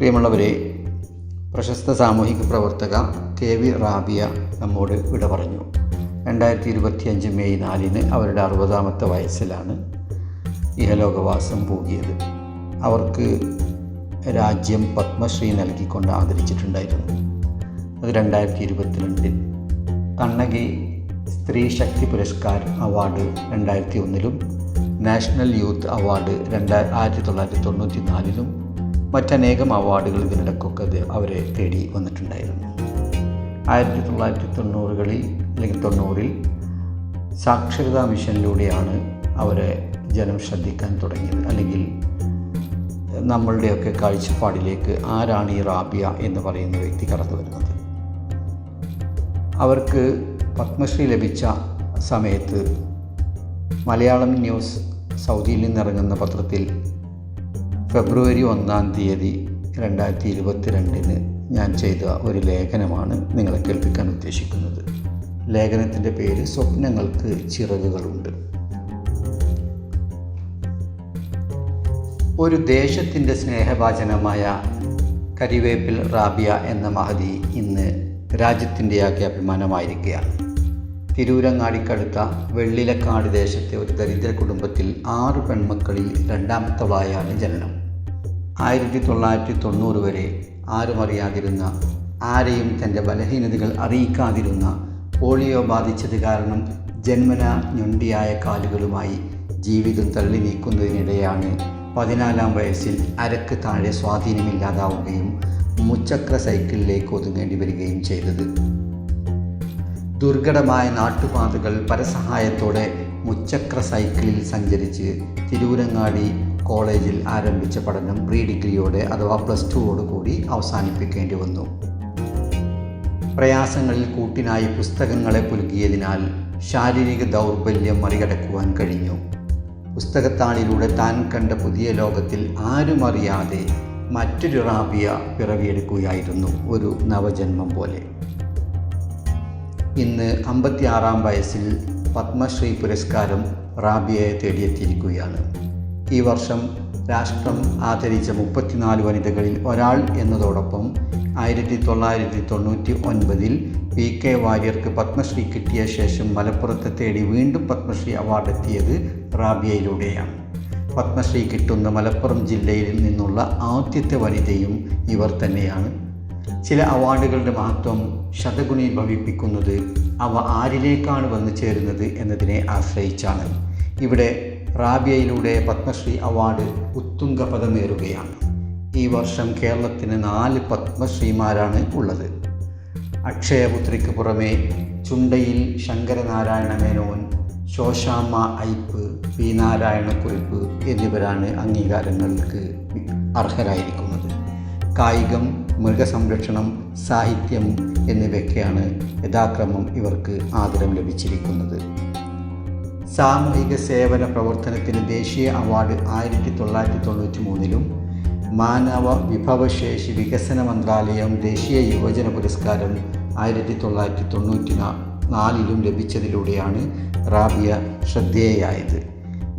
പ്രിയമുള്ളവരെ പ്രശസ്ത സാമൂഹിക പ്രവർത്തക കെ വി റാബിയ നമ്മോട് വിട പറഞ്ഞു. രണ്ടായിരത്തി ഇരുപത്തിയഞ്ച് മെയ് നാലിന് അവരുടെ അറുപതാമത്തെ വയസ്സിലാണ് ഇഹലോകവാസം പൂകിയത്. അവർക്ക് രാജ്യം പത്മശ്രീ നൽകിക്കൊണ്ട് ആദരിച്ചിട്ടുണ്ടായിരുന്നു. അത് രണ്ടായിരത്തി ഇരുപത്തിരണ്ടിൽ കണ്ണകി സ്ത്രീ ശക്തി പുരസ്കാർ അവാർഡ് രണ്ടായിരത്തി ഒന്നിലും നാഷണൽ യൂത്ത് അവാർഡ് രണ്ടായിരത്തി ആയിരത്തി തൊള്ളായിരത്തി തൊണ്ണൂറ്റി നാലിലും മറ്റനേകം അവാർഡുകൾ ഇതിനിടയ്ക്കൊക്കെ അവരെ തേടി വന്നിട്ടുണ്ടായിരുന്നു. ആയിരത്തി തൊള്ളായിരത്തി തൊണ്ണൂറുകളിൽ അല്ലെങ്കിൽ തൊണ്ണൂറിൽ സാക്ഷരതാ മിഷനിലൂടെയാണ് അവരെ ജനം ശ്രദ്ധിക്കാൻ തുടങ്ങിയത്. അല്ലെങ്കിൽ നമ്മളുടെയൊക്കെ കാഴ്ചപ്പാടിലേക്ക് ആരാണ് ഈ റാബിയ എന്ന് പറയുന്ന വ്യക്തി കടന്നു വരുന്നത്. അവർക്ക് പത്മശ്രീ ലഭിച്ച സമയത്ത് മലയാളം ന്യൂസ് സൗദിയിൽ നിന്നിറങ്ങുന്ന പത്രത്തിൽ ഫെബ്രുവരി ഒന്നാം തീയതി രണ്ടായിരത്തി ഇരുപത്തിരണ്ടിന് ഞാൻ ചെയ്ത ഒരു ലേഖനമാണ് നിങ്ങളെ കേൾപ്പിക്കാൻ ഉദ്ദേശിക്കുന്നത്. ലേഖനത്തിന്റെ പേര് സ്വപ്നങ്ങൾക്ക് ചിറകുകളുണ്ട്. ഒരു ദേശത്തിന്റെ സ്നേഹവാചനമായ കരിവേപ്പിൽ റാബിയ എന്ന മഹതി ഇന്ന് രാജ്യത്തിന്റെയാകെ അഭിമാനമായിരിക്കുകയാണ്. തിരൂരങ്ങാടിക്കടുത്ത വെള്ളിലക്കാട് ദേശത്തെ ഒരു ദരിദ്ര കുടുംബത്തിൽ ആറ് പെൺമക്കളിൽ രണ്ടാമത്തവളായാണ് ജനനം. ആയിരത്തി തൊള്ളായിരത്തി തൊണ്ണൂറ് വരെ ആരും അറിയാതിരുന്ന ആരെയും തന്റെ ബലഹീനതകൾ അറിയിക്കാതിരുന്ന പോളിയോ ബാധിച്ചത് കാരണം ജന്മന ഞൊണ്ടിയായ കാലുകളുമായി ജീവിതം തള്ളി നീക്കുന്നതിനിടെയാണ് പതിനാലാം വയസ്സിൽ അരക്ക് താഴെ സ്വാധീനമില്ലാതാവുകയും മുച്ചക്ര സൈക്കിളിലേക്ക് ഒതുങ്ങേണ്ടി വരികയും ചെയ്തത്. ദുർഘടമായ നാട്ടുപാതകൾ പരസഹായത്തോടെ മുച്ചക്ര സൈക്കിളിൽ സഞ്ചരിച്ച് തിരൂരങ്ങാടി കോളേജിൽ ആരംഭിച്ച പഠനം പ്രീ ഡിഗ്രിയോടെ അഥവാ പ്ലസ് ടുവോട് കൂടി അവസാനിപ്പിക്കേണ്ടി വന്നു. പ്രയാസങ്ങളിൽ കൂട്ടിനായി പുസ്തകങ്ങളെ പുലുകിയതിനാൽ ശാരീരിക ദൗർബല്യം മറികടക്കുവാൻ കഴിഞ്ഞു. പുസ്തകത്താളിലൂടെ താൻ കണ്ട പുതിയ ലോകത്തിൽ ആരും അറിയാതെ മറ്റൊരു റാബിയ പിറവിയെടുക്കുകയായിരുന്നു ഒരു നവജന്മം പോലെ. ഇന്ന് അമ്പത്തിയാറാം വയസ്സിൽ പത്മശ്രീ പുരസ്കാരം റാബിയയെ തേടിയെത്തിയിരിക്കുകയാണ്. ഈ വർഷം രാഷ്ട്രം ആദരിച്ച മുപ്പത്തിനാല് വനിതകളിൽ ഒരാൾ എന്നതോടൊപ്പം ആയിരത്തി തൊള്ളായിരത്തി തൊണ്ണൂറ്റി ഒൻപതിൽ പി കെ വാര്യർക്ക് പത്മശ്രീ കിട്ടിയ ശേഷം മലപ്പുറത്തെ തേടി വീണ്ടും പത്മശ്രീ അവാർഡ് എത്തിയത് റാബിയയിലൂടെയാണ്. പത്മശ്രീ കിട്ടുന്ന മലപ്പുറം ജില്ലയിൽ നിന്നുള്ള ആദ്യത്തെ വനിതയും ഇവർ തന്നെയാണ്. ചില അവാർഡുകളുടെ മഹത്വം ശതഗുണി ഭവിപ്പിക്കുന്നത് അവ ആരിലേക്കാണ് വന്നു ചേരുന്നത് എന്നതിനെ ആശ്രയിച്ചാണ്. ഇവിടെ റാബിയയിലൂടെ പത്മശ്രീ അവാർഡ് ഉത്തുംഗപദമേറുകയാണ് ഈ വർഷം കേരളത്തിന് നാല് പത്മശ്രീമാരാണ് ഉള്ളത്. അക്ഷയപുത്രിക്ക് പുറമെ ചുണ്ടയിൽ ശങ്കരനാരായണ മേനോൻ ശോശാമ്മ ഐപ്പ് പി നാരായണക്കുറിപ്പ് എന്നിവരാണ് അംഗീകാരങ്ങൾക്ക് അർഹരായിരിക്കുന്നത്. കായികം മൃഗസംരക്ഷണം സാഹിത്യം എന്നിവയ്ക്കാണ് യഥാക്രമം ഇവർക്ക് ആദരം ലഭിച്ചിരിക്കുന്നത്. സാമൂഹിക സേവന പ്രവർത്തനത്തിന് ദേശീയ അവാർഡ് ആയിരത്തി തൊള്ളായിരത്തി തൊണ്ണൂറ്റി മൂന്നിലും മാനവ വിഭവശേഷി വികസന മന്ത്രാലയം ദേശീയ യുവജന പുരസ്കാരം ആയിരത്തി തൊള്ളായിരത്തി തൊണ്ണൂറ്റി നാലിലും ലഭിച്ചതിലൂടെയാണ് റാബിയ ശ്രദ്ധേയായത്.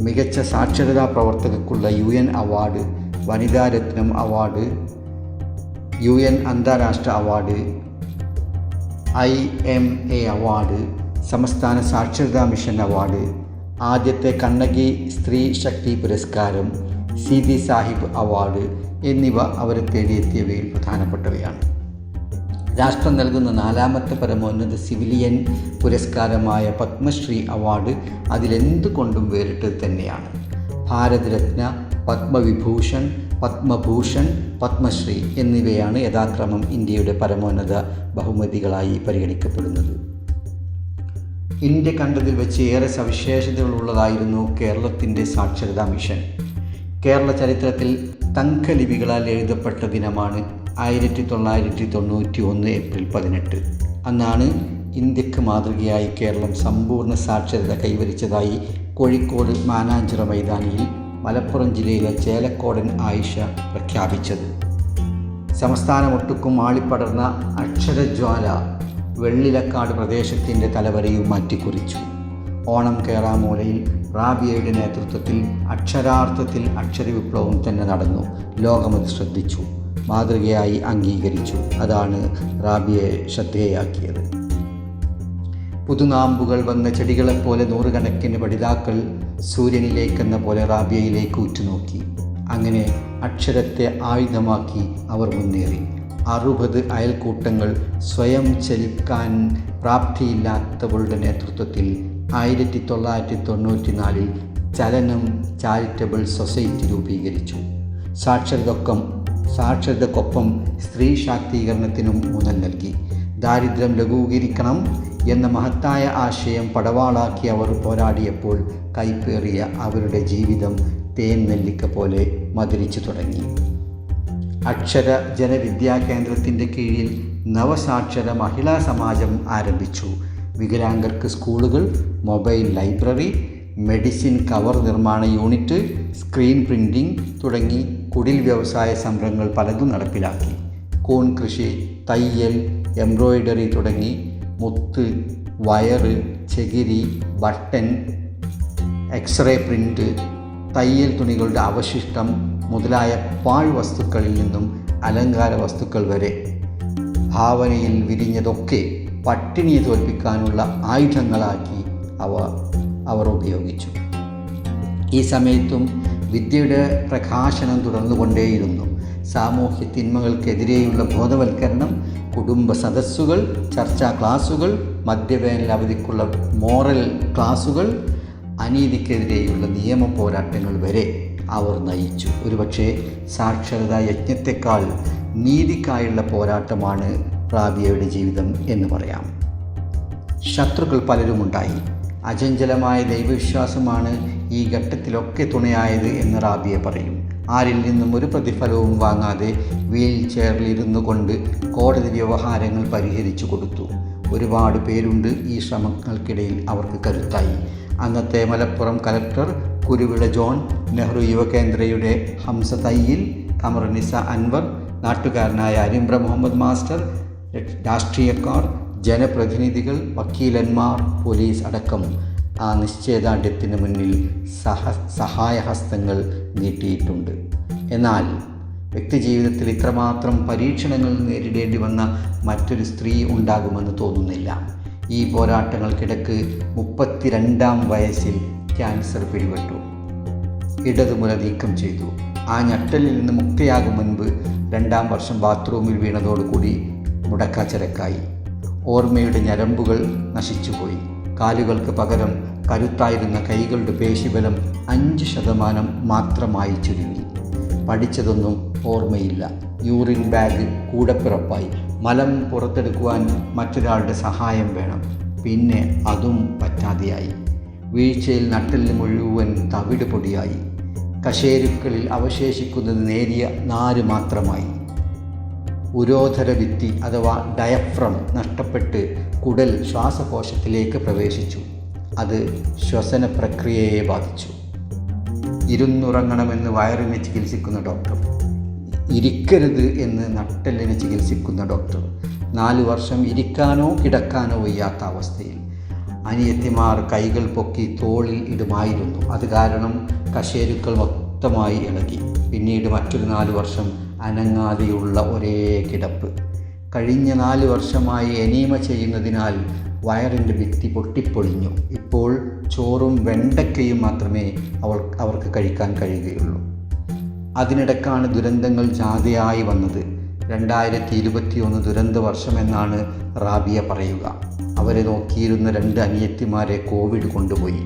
മികച്ച സാക്ഷരതാ പ്രവർത്തകർക്കുള്ള U N award Vanitharatnam award U N അന്താരാഷ്ട്ര award I M A award സംസ്ഥാന സാക്ഷരതാ മിഷൻ അവാർഡ് ആദ്യത്തെ കണ്ണകി സ്ത്രീ ശക്തി പുരസ്കാരം സീതി സാഹിബ് അവാർഡ് എന്നിവ അവരെ തേടിയെത്തിയവയിൽ പ്രധാനപ്പെട്ടവയാണ്. രാഷ്ട്രം നൽകുന്ന നാലാമത്തെ പരമോന്നത സിവിലിയൻ പുരസ്കാരമായ പത്മശ്രീ അവാർഡ് അതിലെന്തുകൊണ്ടും വേറിട്ടത് തന്നെയാണ്. ഭാരതരത്ന പത്മവിഭൂഷൺ പത്മഭൂഷൺ പത്മശ്രീ എന്നിവയാണ് യഥാക്രമം ഇന്ത്യയുടെ പരമോന്നത ബഹുമതികളായി പരിഗണിക്കപ്പെടുന്നത്. ഇന്ത്യ കണ്ടതിൽ വെച്ച് ഏറെ സവിശേഷതകളുള്ളതായിരുന്നു കേരളത്തിന്റെ സാക്ഷരതാ മിഷൻ. കേരള ചരിത്രത്തിൽ തങ്കലിപികളാൽ എഴുതപ്പെട്ട ദിനമാണ് ആയിരത്തി തൊള്ളായിരത്തി തൊണ്ണൂറ്റി ഒന്ന് ഏപ്രിൽ പതിനെട്ട്. അന്നാണ് ഇന്ത്യയ്ക്ക് മാതൃകയായി കേരളം സമ്പൂർണ സാക്ഷരത കൈവരിച്ചതായി കോഴിക്കോട് മാനാഞ്ചിറ മൈതാനിയിൽ മലപ്പുറം ജില്ലയിലെ ചേലക്കോടൻ ആയിഷ പ്രഖ്യാപിച്ചത്. സംസ്ഥാനമൊട്ടുക്കും ആളിപ്പടർന്ന അക്ഷരജ്വാല വെള്ളിലക്കാട് പ്രദേശത്തിന്റെ തലവരെയും മാറ്റിക്കുറിച്ചു. ഓണം കേറാമൂലയിൽ റാബിയയുടെ നേതൃത്വത്തിൽ അക്ഷരാർത്ഥത്തിൽ അക്ഷരവിപ്ലവം തന്നെ നടന്നു. ലോകമത് ശ്രദ്ധിച്ചു. മാതൃകയായി അംഗീകരിച്ചു. അതാണ് റാബിയെ ശ്രദ്ധേയാക്കിയത്. പുതുനാമ്പുകൾ വന്ന ചെടികളെപ്പോലെ നൂറുകണക്കിന് പഠിതാക്കൾ സൂര്യനിലേക്കെന്ന പോലെ റാബിയയിലേക്ക് ഉറ്റുനോക്കി. അങ്ങനെ അക്ഷരത്തെ ആയുധമാക്കി അവർ മുന്നേറി. അറുപത് അയൽക്കൂട്ടങ്ങൾ സ്വയം ചലിക്കാൻ പ്രാപ്തിയില്ലാത്തവളുടെ നേതൃത്വത്തിൽ ആയിരത്തി തൊള്ളായിരത്തി തൊണ്ണൂറ്റി നാലിൽ ചലനം ചാരിറ്റബിൾ സൊസൈറ്റി രൂപീകരിച്ചു. സാക്ഷരതക്കൊപ്പം സാക്ഷരതക്കൊപ്പം സ്ത്രീ ശാക്തീകരണത്തിനും ഊന്നൽ നൽകി. ദാരിദ്ര്യം ലഘൂകരിക്കണം എന്ന മഹത്തായ ആശയം പടവാളാക്കി അവർ പോരാടിയപ്പോൾ കൈപ്പേറിയ അവരുടെ ജീവിതം തേൻ നെല്ലിക്ക പോലെ മധുരിച്ചു തുടങ്ങി. അക്ഷര ജനവിദ്യാ കേന്ദ്രത്തിന്റെ കീഴിൽ നവസാക്ഷര മഹിളാ സമാജം ആരംഭിച്ചു. വികലാംഗർക്ക് സ്കൂളുകൾ മൊബൈൽ ലൈബ്രറി മെഡിസിൻ കവർ നിർമ്മാണ യൂണിറ്റ് സ്ക്രീൻ പ്രിന്റിംഗ് തുടങ്ങി കുടിൽ വ്യവസായ സംരംഭങ്ങൾ പലതും നടപ്പിലാക്കി. കോൺ കൃഷി തയ്യൽ എംബ്രോയിഡറി തുടങ്ങി മുത്ത് വയറ് ചകിരി ബട്ടൺ എക്സ്റേ പ്രിന്റ് തയ്യൽ തുണികളുടെ അവശിഷ്ടം മുതലായ പാഴ് വസ്തുക്കളിൽ നിന്നും അലങ്കാര വസ്തുക്കൾ വരെ. ഭാവനയിൽ വിരിഞ്ഞതൊക്കെ പട്ടിണിയെ തോൽപ്പിക്കാനുള്ള ആയുധങ്ങളാക്കി അവ അവർ ഉപയോഗിച്ചു. ഈ സമയത്തും വിദ്യയുടെ പ്രകാശനം തുടർന്നുകൊണ്ടേയിരുന്നു. സാമൂഹ്യ തിന്മകൾക്കെതിരെയുള്ള ബോധവൽക്കരണം കുടുംബ സദസ്സുകൾ ചർച്ചാ ക്ലാസുകൾ മദ്യവേനൽ അവധിക്കുള്ള മോറൽ ക്ലാസുകൾ അനീതിക്കെതിരെയുള്ള നിയമ പോരാട്ടങ്ങൾ വരെ. അവർ നയിച്ചു. ഒരുപക്ഷെ സാക്ഷരതാ യജ്ഞത്തെക്കാൾ നീതിക്കായുള്ള പോരാട്ടമാണ് റാബിയയുടെ ജീവിതം എന്ന് പറയാം. ശത്രുക്കൾ പലരുമുണ്ടായി. അചഞ്ചലമായ ദൈവവിശ്വാസമാണ് ഈ ഘട്ടത്തിലൊക്കെ തുണയായത് എന്ന് റാബിയ പറയും. ആരിൽ നിന്നും ഒരു പ്രതിഫലവും വാങ്ങാതെ വീൽ ചെയറിലിരുന്നു കൊണ്ട് കോടതി വ്യവഹാരങ്ങൾ പരിഹരിച്ചു കൊടുത്തു. ഒരുപാട് പേരുണ്ട് ഈ ശ്രമങ്ങൾക്കിടയിൽ അവർക്ക് കരുത്തായി. അന്നത്തെ മലപ്പുറം കലക്ടർ കുരുവിള ജോൺ നെഹ്റു യുവകേന്ദ്രയുടെ ഹംസ തയ്യിൽ കമറുനിസ അൻവർ നാട്ടുകാരനായ അരിമ്പ്ര മുഹമ്മദ് മാസ്റ്റർ രാഷ്ട്രീയക്കാർ ജനപ്രതിനിധികൾ വക്കീലന്മാർ പോലീസ് അടക്കം. ആ നിശ്ചയദാർഢ്യത്തിന് മുന്നിൽ സഹ സഹായഹസ്തങ്ങൾ നീട്ടിയിട്ടുണ്ട്. എന്നാൽ വ്യക്തിജീവിതത്തിൽ ഇത്രമാത്രം പരീക്ഷണങ്ങൾ നേരിടേണ്ടി വന്ന മറ്റൊരു സ്ത്രീ ഉണ്ടാകുമെന്ന് തോന്നുന്നില്ല. ഈ പോരാട്ടങ്ങൾക്കിടക്ക് മുപ്പത്തിരണ്ടാം വയസ്സിൽ ക്യാൻസർ പിടിപെട്ടു. ഇടതുമുല നീക്കം ചെയ്തു. ആ ഞെട്ടലിൽ നിന്ന് മുക്തിയാകും മുൻപ് രണ്ടാം വർഷം ബാത്റൂമിൽ വീണതോടുകൂടി മുടക്കാച്ചരക്കായി ഓർമ്മയുടെ ഞരമ്പുകൾ നശിച്ചുപോയി. കാലുകൾക്ക് പകരം കരുത്തായിരുന്ന കൈകളുടെ പേശിബലം അഞ്ച് ശതമാനം മാത്രമായി ചുരുങ്ങി. പഠിച്ചതൊന്നും ഓർമ്മയില്ല. യൂറിൻ ബാഗ് കൂടപ്പിറപ്പായി. മലം പുറത്തെടുക്കുവാൻ മറ്റൊരാളുടെ സഹായം വേണം. പിന്നെ അതും പറ്റാതെയായി. വീഴ്ചയിൽ നട്ടലിന് മുഴുവൻ തവിട് പൊടിയായി. കശേരുക്കളിൽ അവശേഷിക്കുന്നത് നേരിയ നാര് മാത്രമായി. ഉരോധര ഭിത്തി അഥവാ ഡയഫ്രം നഷ്ടപ്പെട്ട് കുടൽ ശ്വാസകോശത്തിലേക്ക് പ്രവേശിച്ചു. അത് ശ്വസന പ്രക്രിയയെ ബാധിച്ചു. ഇരുന്നുറങ്ങണമെന്ന് വയറിനെ ചികിത്സിക്കുന്ന ഡോക്ടർ. ഇരിക്കരുത് എന്ന് നട്ടലിനെ ചികിത്സിക്കുന്ന ഡോക്ടർ. നാല് വർഷം ഇരിക്കാനോ കിടക്കാനോ വയ്യാത്ത അവസ്ഥയിൽ. അനിയത്തിമാർ കൈകൾ പൊക്കി തോളിൽ ഇടുമായിരുന്നു. അത് കാരണം കശേരുക്കൾ മൊത്തമായി ഇളകി പിന്നീട് മറ്റൊരു നാല് വർഷം അനങ്ങാതെയുള്ള ഒരേ കിടപ്പ്. കഴിഞ്ഞ നാല് വർഷമായി എനീമ ചെയ്യുന്നതിനാൽ വയറിന്റെ ഭിത്തി പൊട്ടിപ്പൊളിഞ്ഞു. ഇപ്പോൾ ചോറും വെണ്ടയ്ക്കയും മാത്രമേ അവൾ അവർക്ക് കഴിക്കാൻ കഴിയുകയുള്ളൂ. അതിനിടക്കാണ് ദുരന്തങ്ങൾ ജാഥയായി വന്നത്. രണ്ടായിരത്തി ഇരുപത്തി ഒന്ന് ദുരന്ത വർഷമെന്നാണ് റാബിയ പറയുക. അവരെ നോക്കിയിരുന്ന രണ്ട് അനിയത്തിമാരെ കോവിഡ് കൊണ്ടുപോയി.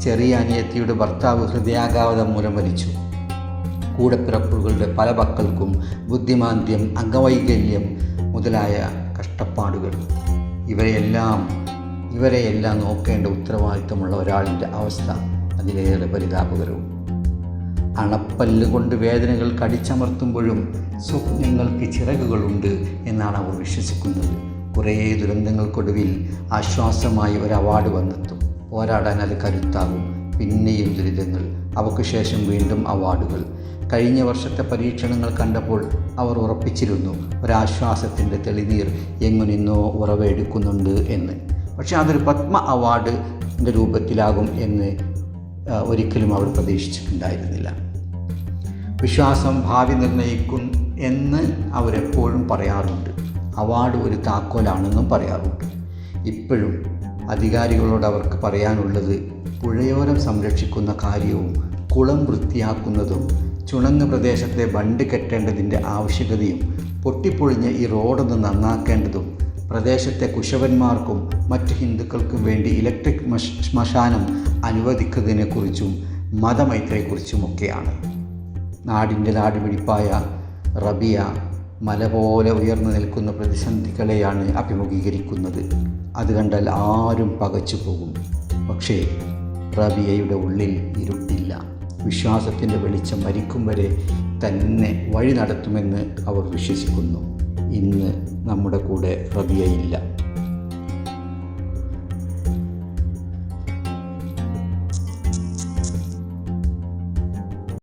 ചെറിയ അനിയത്തിയുടെ ഭർത്താവ് ഹൃദയാഘാതം മൂലം മരിച്ചു. കൂടപ്പിറപ്പുകളുടെ പല മക്കൾക്കും ബുദ്ധിമാന്ദ്യം അംഗവൈകല്യം മുതലായ കഷ്ടപ്പാടുകൾ. ഇവരെയെല്ലാം ഇവരെയെല്ലാം നോക്കേണ്ട ഉത്തരവാദിത്തമുള്ള ഒരാളിന്റെ അവസ്ഥ അതിലേറെ പരിതാപകരവും. അണപ്പല്ല് കൊണ്ട് വേദനകൾ കടിച്ചമർത്തുമ്പോഴും സ്വപ്നങ്ങൾക്ക് ചിറകുകളുണ്ട് എന്നാണ് അവർ വിശ്വസിക്കുന്നത്. കുറേ ദുരന്തങ്ങൾക്കൊടുവിൽ ആശ്വാസമായി ഒരു അവാർഡ് വന്നെത്തും. പോരാടാൻ അത് കരുത്താകും. പിന്നെയും ദുരിതങ്ങൾ. അവക്ക് ശേഷം വീണ്ടും അവാർഡുകൾ. കഴിഞ്ഞ വർഷത്തെ പരീക്ഷണങ്ങൾ കണ്ടപ്പോൾ അവർ ഉറപ്പിച്ചിരുന്നു ഒരാശ്വാസത്തിന്റെ തെളിനീർ എങ്ങനെന്നോ ഉറവെടുക്കുന്നുണ്ട് എന്ന്. പക്ഷേ അതൊരു പത്മ അവാർഡിന്റെ രൂപത്തിലാകും എന്ന് ഒരിക്കലും അവർ പ്രതീക്ഷിച്ചിട്ടുണ്ടായിരുന്നില്ല. വിശ്വാസം ഭാവി നിർണയിക്കും എന്ന് അവരെപ്പോഴും പറയാറുണ്ട്. അവാർഡ് ഒരു താക്കോലാണെന്നും പറയാറുണ്ട്. ഇപ്പോഴും അധികാരികളോട് അവർക്ക് പറയാനുള്ളത് പുഴയോരം സംരക്ഷിക്കുന്ന കാര്യവും കുളം വൃത്തിയാക്കുന്നതും ചുണങ്ങ് പ്രദേശത്തെ ബണ്ട് കെട്ടേണ്ടതിന്റെ ആവശ്യകതയും പൊട്ടിപ്പൊളിഞ്ഞ ഈ റോഡൊന്ന് നന്നാക്കേണ്ടതും പ്രദേശത്തെ കുശവന്മാർക്കും മറ്റ് ഹിന്ദുക്കൾക്കും വേണ്ടി ഇലക്ട്രിക് ശ്മശാനം അനുവദിക്കുന്നതിനെക്കുറിച്ചും മതമൈത്രിയെക്കുറിച്ചുമൊക്കെയാണ്. നാടിന്റെ നാടുപിടിപ്പായ റബിയ മല പോലെ ഉയർന്നു നിൽക്കുന്ന പ്രതിസന്ധികളെയാണ് അഭിമുഖീകരിക്കുന്നത്. അത് കണ്ടാൽ ആരും പകച്ചു പോകും. പക്ഷേ റബിയയുടെ ഉള്ളിൽ ഇരുട്ടില്ല. വിശ്വാസത്തിന്റെ വെളിച്ചം മരിക്കും വരെ തന്നെ വഴി നടത്തുമെന്ന് അവർ വിശ്വസിക്കുന്നു. ഇന്ന് നമ്മുടെ കൂടെ റബിയയില്ല